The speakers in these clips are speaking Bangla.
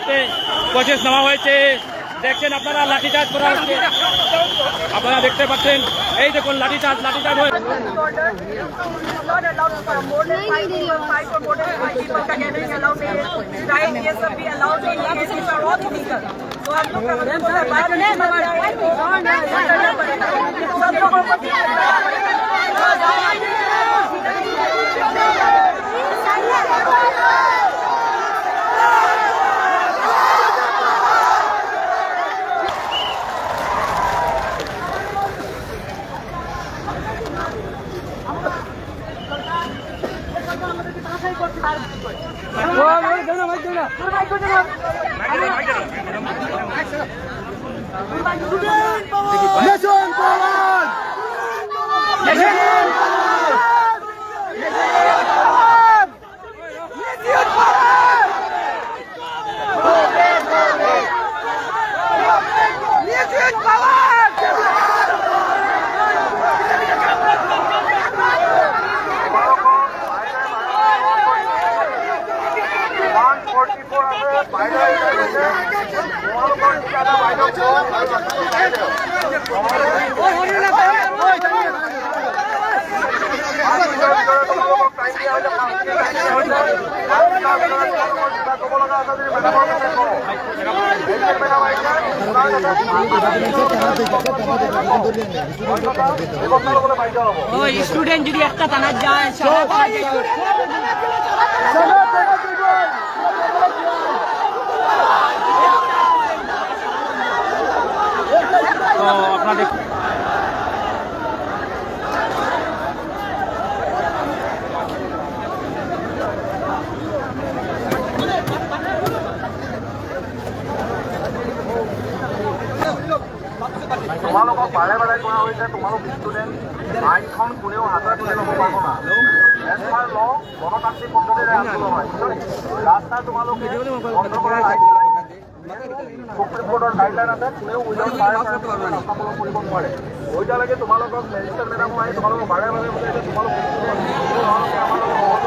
মুহূর্তে প্রসেস নেওয়া হয়েছে। দেখছেন আপনারা লাঠিচার্জ করা হচ্ছে। আপনারা দেখতে পাচ্ছেন, এই দেখুন লাঠিচার্জ লাঠিচার্জ হয়ে allowed for স্টুডেন্ট যদি একটা টানা যায় সবাই বাৰে বাৰে কৰা হৈছে তোমালোক ষ্টুডেণ্ট আইনখন কোনেও হাতত তুলি ল'ব পাৰিব না। এজ পাৰ ল গণতান্ত্ৰিক পদ্ধতিৰে আন্দোলন হয়। ৰাস্তা তোমালোকে বন্ধ কৰা সুপ্ৰিম কোৰ্টৰ গাইডলাইন আছে, কোনেও উইদাউট বাৰে বাৰে ৰাস্তা ফল' কৰিব নোৱাৰে। এতিয়ালৈকে তোমালোকক মেজিষ্ট্ৰেট মেডামো আহি তোমালোকক বাৰে বাৰে তোমালোক তোমালোকে আমাৰ লগত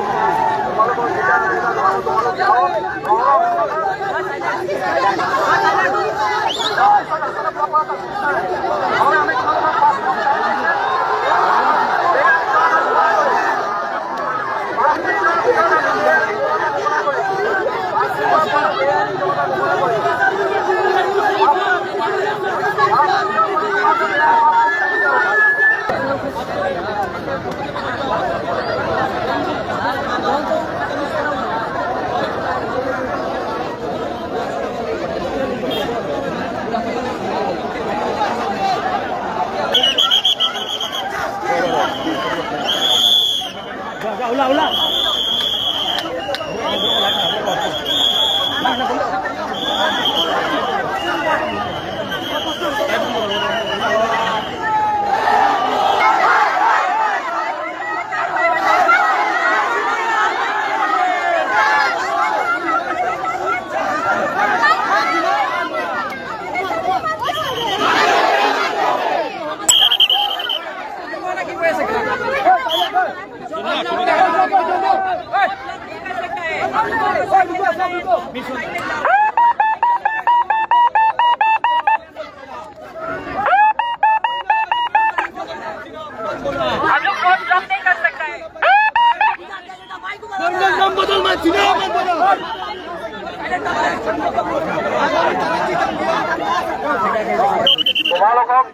তোমালোকক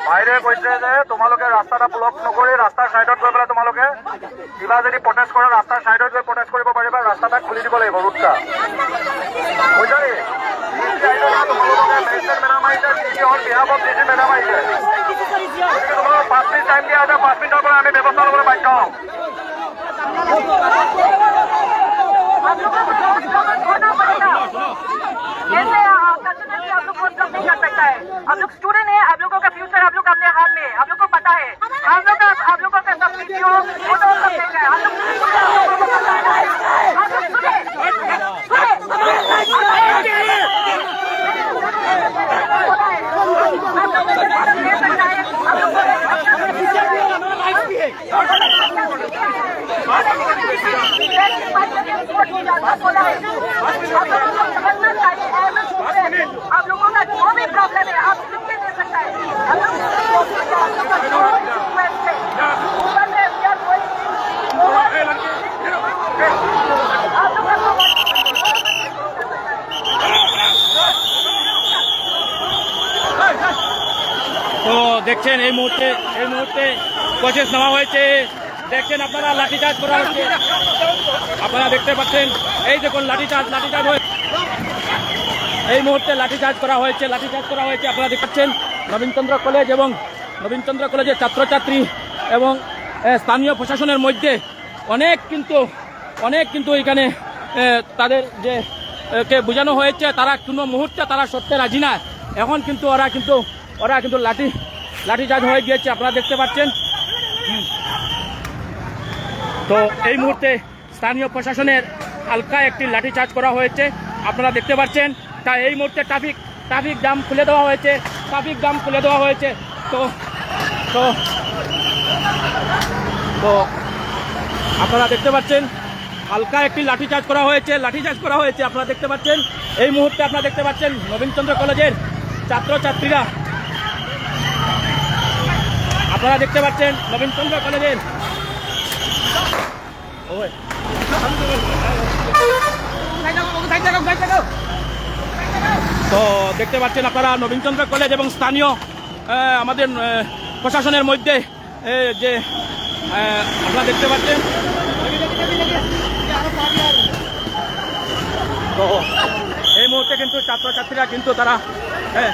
বাইৰে কৈছে যে তোমালোকে ৰাস্তাটা ব্লক নকৰি ৰাস্তাৰ চাইডত গৈ পেলাই তোমালোকে কিবা যদি প্ৰটেষ্ট কৰা, ৰাস্তাৰ চাইডত গৈ প্ৰটেষ্ট কৰিব পাৰিবা, ৰাস্তাটা খুলি দিব লাগিব ৰুটটা বুজিছা নি? মেডাম আহিছে ডি চি হল বিহাফত ডি মেডাম আহিছে পাঁচ মিনিট টাইম দিয়া হৈছে পাঁচ মিনিটৰ পৰা আমি ব্যৱস্থা ল'বলৈ বাধ্য है आप लोग स्टूडेंट है आप लोगों का फ्यूचर आप लोग अपने हाथ में आप लोग को पता है। हम लोग का आप लोगों का सब वीडियो মুহূর্তে, এই মুহূর্তে কোচেস নেওয়া হয়েছে। দেখছেন আপনারা, লাঠিচার্জ করা হচ্ছে। আপনারা দেখতে পাচ্ছেন, এই দেখুন, লাঠিচার্জ লাঠিচার্জ হয়ে এই মুহূর্তে লাঠিচার্জ করা হয়েছে, লাঠিচার্জ করা হয়েছে। আপনারা দেখতে পাচ্ছেন, নবীনচন্দ্র কলেজ এবং নবীনচন্দ্র কলেজের ছাত্রছাত্রী এবং স্থানীয় প্রশাসনের মধ্যে অনেক কিন্তু অনেক কিন্তু এখানে তাদের যে কে বোঝানো হয়েছে, তারা কোনো মুহূর্তে তারা সত্যি রাজি না। এখন কিন্তু ওরা কিন্তু ওরা কিন্তু লাঠি লাঠিচার্জ হয়ে গিয়েছে, আপনারা দেখতে পাচ্ছেন। তো এই মুহূর্তে স্থানীয় প্রশাসনের হালকা একটি লাঠিচার্জ করা হয়েছে, আপনারা দেখতে পাচ্ছেন। তা এই মুহূর্তে ট্রাফিক ট্রাফিক জাম খুলে দেওয়া হয়েছে, ট্রাফিক জাম খুলে দেওয়া হয়েছে। তো তো তো, আপনারা দেখতে পাচ্ছেন, হালকা একটি লাঠিচার্জ করা হয়েছে লাঠিচার্জ করা হয়েছে, আপনারা দেখতে পাচ্ছেন। এই মুহূর্তে আপনারা দেখতে পাচ্ছেন নবীনচন্দ্র কলেজের ছাত্রছাত্রীরা আপনারা দেখতে পাচ্ছেন নবীনচন্দ্র কলেজের তো দেখতে পাচ্ছেন আপনারা নবীনচন্দ্র কলেজ এবং স্থানীয় আমাদের প্রশাসনের মধ্যে যে আপনারা দেখতে পাচ্ছেন। তো এই মুহূর্তে কিন্তু ছাত্রছাত্রীরা কিন্তু তারা হ্যাঁ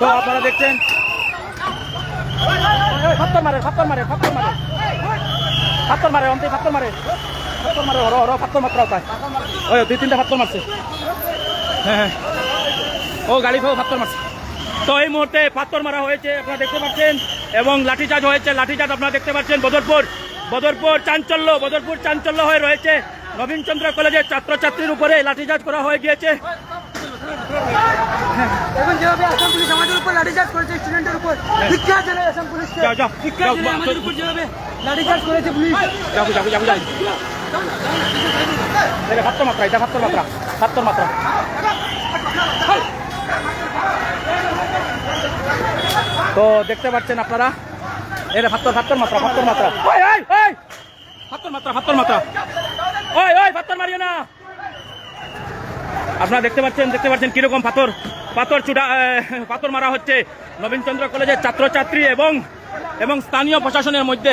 তো আপনারা দেখছেন। ফাত্তর মারে ফাত্তর মারে ফাত্তর মারে। ফাত্তর মারে, অন্তে ফাত্তর মারে। ফাত্তর মারে, হর হর ফাত্তর মাত্রা তাই ওই, দুই, তিনটা ফাত্তর মারছে। হ্যাঁ হ্যাঁ। ও, গাড়ি খাও ফাত্তর মারছে। তো এই মুহূর্তে পাত্তর মারা হয়েছে, আপনারা দেখতে পাচ্ছেন, এবং লাঠিচার্জ হয়েছে। লাঠিচার্জ আপনারা দেখতে পাচ্ছেন, বদরপুর বদরপুর চাঞ্চল্য বদরপুর চাঞ্চল্য হয়ে রয়েছে। নবীনচন্দ্র কলেজের ছাত্রছাত্রীর উপরে লাঠিচার্জ করা হয়ে গিয়েছে। এখন যেভাবে আসাম পুলিশ আমাদের উপর লাঠিচার্জ করেছে স্টুডেন্টের উপর। শিক্ষা জানায় আসাম পুলিশকে। শিক্ষা জানায় আমাদের উপর যেভাবে লাঠিচার্জ করেছে পুলিশ। এটা মাত্রা এটা মাত্রা মাত্রা। তো দেখতে পাচ্ছেন আপনারা এটা সাত্তর সাত্তর মাত্রা সাত্তর মাত্রা। সাত্তর মাত্রা সাত্তর মাত্রা। ওই ওই পাত্তর মারিও না। আপনারা দেখতে পাচ্ছেন দেখতে পাচ্ছেন কীরকম পাথর? পাথর আহ, পাথর মারা হচ্ছে নবীনচন্দ্র কলেজের ছাত্রছাত্রী এবং এবং স্থানীয় প্রশাসনের মধ্যে।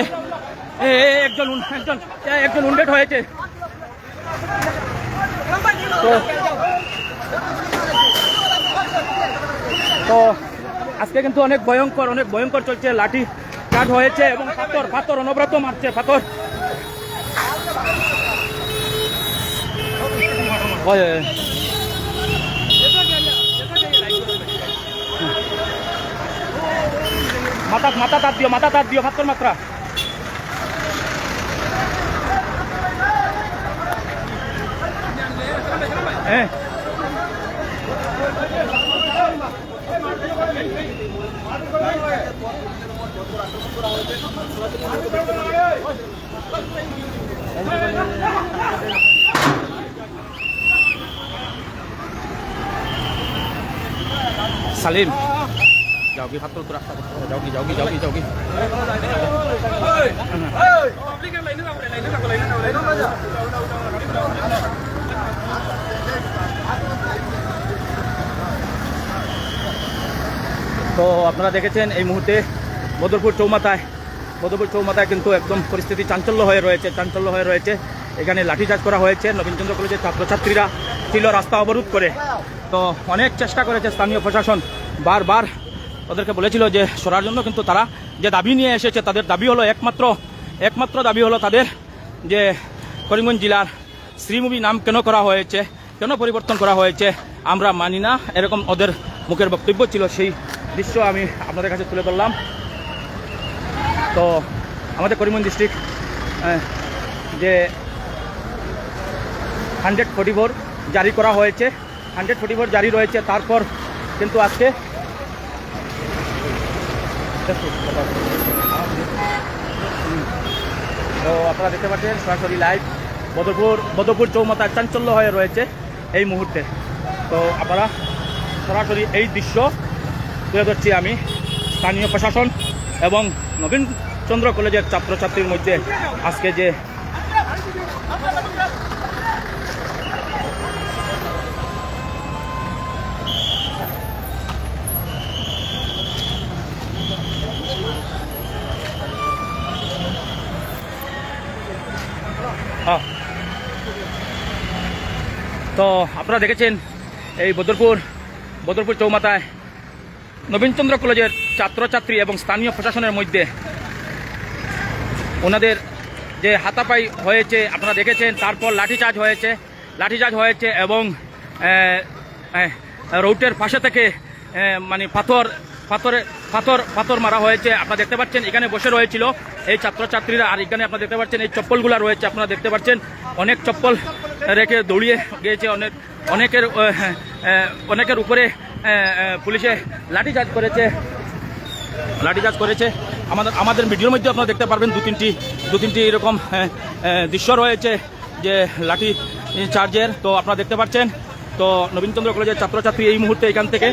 একজন একজন একজন উন্ডেট হয়েছে। তো আজকে কিন্তু অনেক ভয়ঙ্কর অনেক ভয়ঙ্কর চলছে লাঠি চার্জ হয়েছে এবং পাথর পাথর অনবরত মারছে পাথর ওই, ওই। মাথা মাথা তার দিও মাথা তার দিও পাথর মাত্রা। হ্যাঁ তো আপনারা দেখেছেন এই মুহূর্তে বদরপুর চৌমাথায় বদরপুর চৌমাথায় কিন্তু একদম পরিস্থিতি চাঞ্চল্য হয়ে রয়েছে, চাঞ্চল্য হয়ে রয়েছে। এখানে লাঠিচার্জ করা হয়েছে, নবীনচন্দ্র কলেজের ছাত্রছাত্রীরা ছিল রাস্তা অবরোধ করে। তো অনেক চেষ্টা করেছে স্থানীয় প্রশাসন বারবার ওদেরকে বলেছিল যে সরার জন্য, কিন্তু তারা যে দাবি নিয়ে এসেছে তাদের দাবি হলো একমাত্র একমাত্র দাবি হলো তাদের যে করিমগঞ্জ জেলার শ্রীমুভি নাম কেন করা হয়েছে, কেন পরিবর্তন করা হয়েছে, আমরা মানি না। এরকম ওদের মুখের বক্তব্য ছিল, সেই দৃশ্য আমি আপনাদের কাছে তুলে ধরলাম। তো আমাদের করিমগঞ্জ ডিস্ট্রিক্ট যে হান্ড্রেড ফোর্টি ফোর জারি করা হয়েছে, হান্ড্রেড ফোর্টি ফোর জারি রয়েছে, তারপর কিন্তু আজকে তো আপনারা দেখতে পাচ্ছেন, সরাসরি লাইভ বদরপুর বদরপুর চৌমাথায় চাঞ্চল্য হয়ে রয়েছে এই মুহূর্তে। তো আপনারা সরাসরি এই দৃশ্য তুলে ধরছি আমি। স্থানীয় প্রশাসন এবং নবীন চন্দ্র কলেজের ছাত্রছাত্রীর মধ্যে আজকে যে তো আপনারা দেখেছেন এই বদরপুর বদরপুর চৌমাথায় নবীনচন্দ্র কলেজের ছাত্রছাত্রী এবং স্থানীয় প্রশাসনের মধ্যে ওনাদের যে হাতাপাই হয়েছে, আপনারা দেখেছেন, তারপর লাঠিচার্জ হয়েছে লাঠিচার্জ হয়েছে এবং রৌটের পাশে থেকে মানে পাথর, পাথরে পাথর পাথর মারা হয়েছে, আপনারা দেখতে পাচ্ছেন, এখানে বসে রয়েছিল এই ছাত্রছাত্রীরা। আর এখানে আপনারা দেখতে পাচ্ছেন, এই চপ্পলগুলো রয়েছে, আপনারা দেখতে পাচ্ছেন, অনেক চপ্পল রেখে দৌড়িয়ে গিয়েছে, অনেক, অনেকের অনেকের উপরে পুলিশে লাঠিচার্জ করেছে লাঠিচার্জ করেছে। আমাদের আমাদের ভিডিওর মধ্যে আপনারা দেখতে পারবেন, দু তিনটি দু তিনটি এরকম দৃশ্য রয়েছে যে লাঠি চার্জের। তো আপনারা দেখতে পাচ্ছেন তো নবীনচন্দ্র কলেজের ছাত্রছাত্রী এই মুহূর্তে এখান থেকে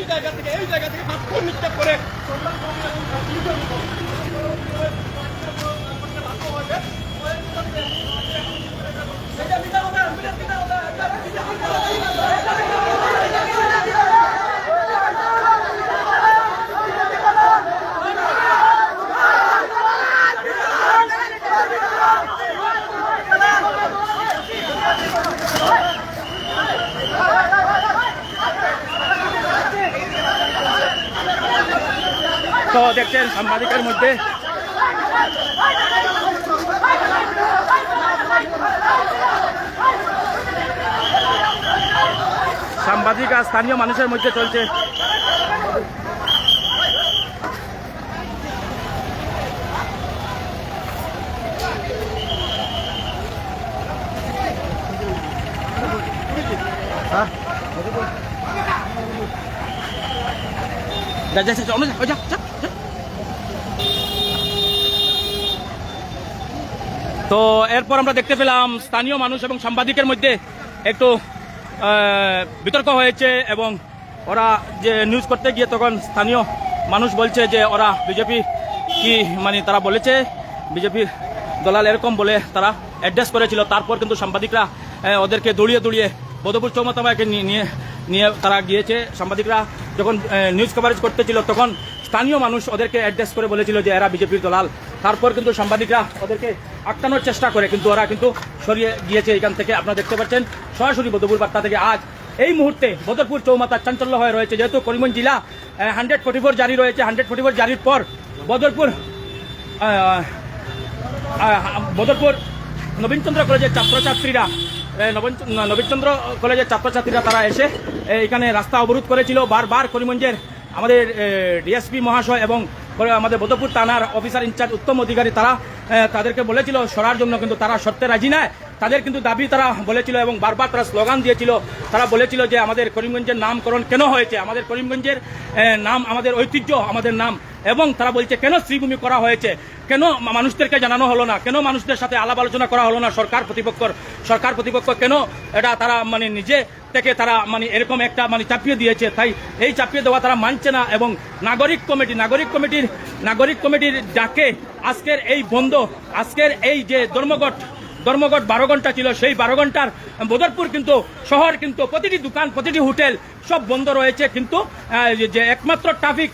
তো দেখছেন সাংবাদিকের মধ্যে। সাংবাদিক আর স্থানীয় মানুষের মধ্যে চলছে। যা যা যা অন্য যা, যা যা, যা। তো এরপর আমরা দেখতে পেলাম স্থানীয় মানুষ এবং সাংবাদিকের মধ্যে একটু বিতর্ক হয়েছে এবং ওরা যে নিউজ করতে গিয়ে তখন স্থানীয় মানুষ বলছে যে ওরা বিজেপি কি মানে তারা বলেছে বিজেপির দলাল এরকম বলে তারা অ্যাড্রেস করেছিল। তারপর কিন্তু সাংবাদিকরা ওদেরকে দৌড়িয়ে দৌড়িয়ে বধপুর চৌমাতামাকে নিয়ে নিয়ে তারা গিয়েছে। সাংবাদিকরা যখন নিউজ কভারেজ করতেছিল, তখন স্থানীয় মানুষ ওদেরকে অ্যাড্রেস করে বলেছিল যে এরা বিজেপির দলাল। তারপর কিন্তু সাংবাদিকরা ওদেরকে আটকানোর চেষ্টা করে, কিন্তু ওরা কিন্তু সরিয়ে গিয়েছে এখান থেকে। আপনারা দেখতে পাচ্ছেন, সরাসরি বদরপুর বার্তা থেকে আজ এই মুহূর্তে বদরপুর চৌমাতার চাঞ্চল্য হয়ে রয়েছে। যেহেতু করিমগঞ্জ জেলা হান্ড্রেড ফোর্টি ফোর জারি রয়েছে হান্ড্রেড ফোর্টি ফোর জারির পর বদরপুর বদরপুর নবীনচন্দ্র কলেজের ছাত্রছাত্রীরা নবীন- নবীনচন্দ্র কলেজের ছাত্রছাত্রীরা তারা এসে এখানে রাস্তা অবরোধ করেছিল। বারবার করিমগঞ্জের আমাদের ডিএসপি মহাশয় এবং আমাদের বোধপুর থানার অফিসার ইনচার্জ উত্তম অধিকারী, তারা তাদেরকে বলেছিল সরার জন্য, কিন্তু তারা সত্যে রাজি নয়। তাদের কিন্তু দাবি তারা বলেছিল এবং বারবার তারা স্লোগান দিয়েছিল। তারা বলেছিল যে আমাদের করিমগঞ্জের নামকরণ কেন হয়েছে? আমাদের করিমগঞ্জের নাম, আমাদের ঐতিহ্য, আমাদের নাম। এবং তারা বলছে, কেন শ্রীভূমি করা হয়েছে? কেন মানুষদেরকে জানানো হলো না? কেন মানুষদের সাথে আলাপ আলোচনা করা হলো না সরকার প্রতিপক্ষর সরকার প্রতিপক্ষ কেন এটা তারা মানে নিজে থেকে তারা মানে এরকম একটা মানে চাপিয়ে দিয়েছে? তাই এই চাপিয়ে দেওয়া তারা মানছে না এবং নাগরিক কমিটি, নাগরিক কমিটির নাগরিক কমিটির ডাকে আজকের এই বন্ধ, আজকের এই যে ধর্মঘট ধর্মঘট বারো ঘণ্টা ছিল, সেই বারো ঘণ্টার বদরপুর কিন্তু শহর কিন্তু প্রতিটি দোকান, প্রতিটি হোটেল সব বন্ধ রয়েছে, কিন্তু যে একমাত্র ট্রাফিক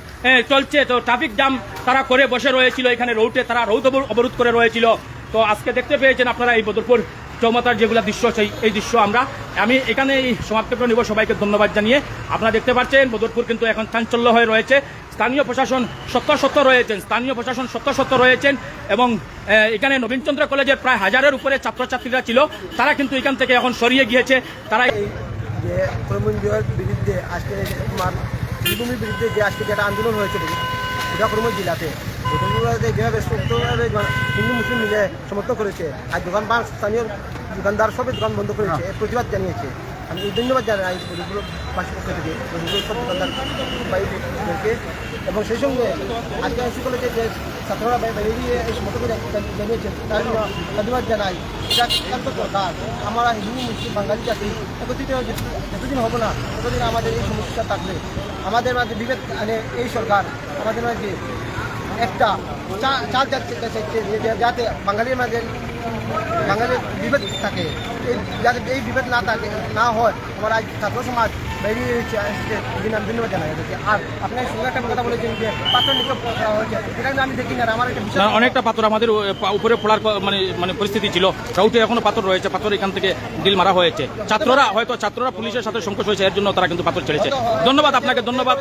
চলছে, তো ট্রাফিক জাম তারা করে বসে রয়েছিল, এখানে রৌটে তারা রৌদ অবরোধ করে রয়েছিল। তো আজকে দেখতে পেয়েছেন আপনারা এই বদরপুর চৌমাতার যেগুলো দৃশ্য, সেই, এই দৃশ্য আমরা, আমি এখানে এই সমাপ্ত নিব। সবাইকে ধন্যবাদ জানিয়ে আপনারা দেখতে পাচ্ছেন, বদরপুর কিন্তু এখন চাঞ্চল্য হয়ে রয়েছে। স্থানীয় প্রশাসন সত্য সত্য রয়েছেন, স্থানীয় প্রশাসন সত্য সত্য রয়েছেন এবং এখানে নবীনচন্দ্র কলেজের প্রায় হাজারের উপরে ছাত্রছাত্রীরা ছিল। তারা কিন্তু এখান থেকে এখন সরিয়ে গিয়েছে। তারা যে বিরুদ্ধে আজকে বিরুদ্ধে যে আজকে যেটা আন্দোলন হয়েছে জেলাতে হিন্দু মুসলিম সমর্থন করেছে, আর দোকান বা স্থানীয় দোকানদার সবই দোকান বন্ধ করেছে প্রতিবাদ জানিয়েছে। আমি ধন্যবাদ জানাই গরিবগুলো দোকানদার এবং সেই আজকে আইসি কলেজে যে ছাত্ররা বেরিয়ে এই জানিয়েছেন তার জন্য জানাই। এটা একান্ত আমরা হিন্দু, মুসলিম, বাঙালি জাতি, একত্রিত যতদিন হব না ততদিন আমাদের এই সমস্যা থাকবে। আমাদের মাঝে বিভেদ মানে এই সরকার, আমাদের মাঝে একটা চাল যাতে বাঙালির মাঝে বাঙালির বিভেদ থাকে এই যাতে এই বিভেদ না থাকে না হয় আমার আজ ছাত্র সমাজ বেরিয়ে হয়েছে আমি ধন্যবাদ জানাই। আর আপনার সঙ্গে একটা কথা বলেছেন যে পাত্র নিক্ষেপ করা হয়েছে এটা কিন্তু আমি দেখি না আর আমার একটা অনেকটা পাথর আমাদের উপরে পড়ার মানে মানে পরিস্থিতি ছিল রাউটে এখনও পাথর রয়েছে পাথর এখান থেকে ডিল মারা হয়েছে ছাত্ররা হয়তো ছাত্ররা পুলিশের সাথে সংকোচ হয়েছে এর জন্য তারা কিন্তু পাথর ছেড়েছে ধন্যবাদ আপনাকে ধন্যবাদ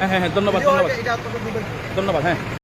হ্যাঁ হ্যাঁ হ্যাঁ ধন্যবাদ ধন্যবাদ। ধন্যবাদ হ্যাঁ।